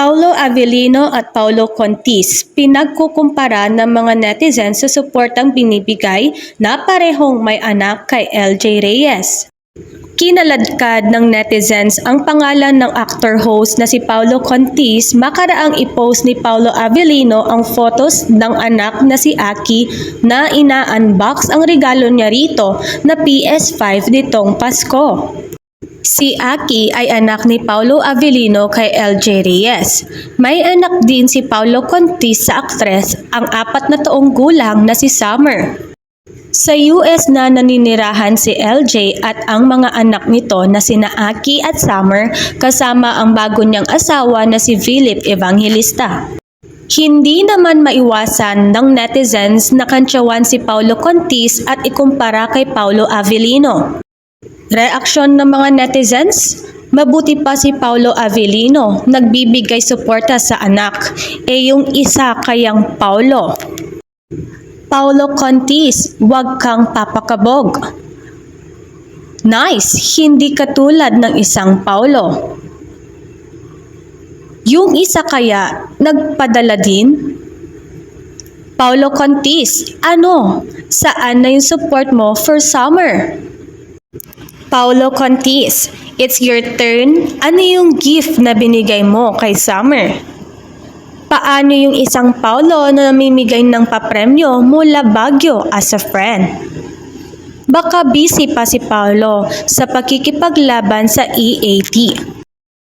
Paulo Avellino at Paulo Contis pinagkukumpara ng mga netizens sa suportang binibigay na parehong may anak kay LJ Reyes. Kinaladkad ng netizens ang pangalan ng actor-host na si Paulo Contis makaraang i-post ni Paulo Avellino ang photos ng anak na si Aki na ina-unbox ang regalo niya rito na PS5 nitong Pasko. Si Aki ay anak ni Paulo Avellino kay LJ Reyes. May anak din si Paulo Contis sa aktres ang apat na taong gulang na si Summer. Sa US na naninirahan si LJ at ang mga anak nito na sina Aki at Summer kasama ang bago niyang asawa na si Philip Evangelista. Hindi naman maiwasan ng netizens na kantsawan si Paulo Contis at ikumpara kay Paulo Avellino. Reaksyon ng mga netizens? Mabuti pa si Paulo Avellino, nagbibigay suporta sa anak. E yung isa kayang Paulo. Paulo Contis, huwag kang papakabog. Nice, hindi katulad ng isang Paulo. Yung isa kaya, nagpadala din? Paulo Contis, ano? Saan na yung support mo for summer? Paulo Contis, it's your turn. Ano yung gift na binigay mo kay Summer? Paano yung isang Paulo na namimigay ng papremyo mula Baguio as a friend? Baka busy pa si Paulo sa pakikipaglaban sa EAT.